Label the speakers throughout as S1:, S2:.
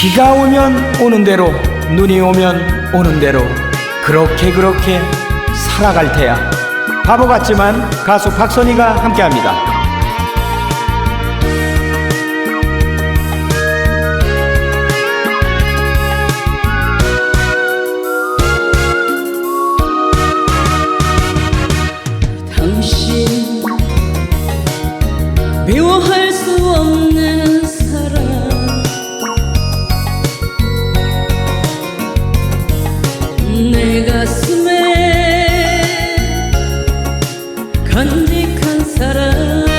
S1: 비가 오면 오는 대로 눈이 오면 오는 대로 그렇게 그렇게 살아갈 테야. 바보 같지만 가수 박선희가 함께합니다.
S2: 당신 선택한 사람.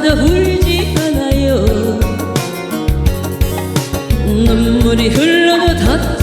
S2: 아파도 울지 않아요. 눈물이 흘러도 닿지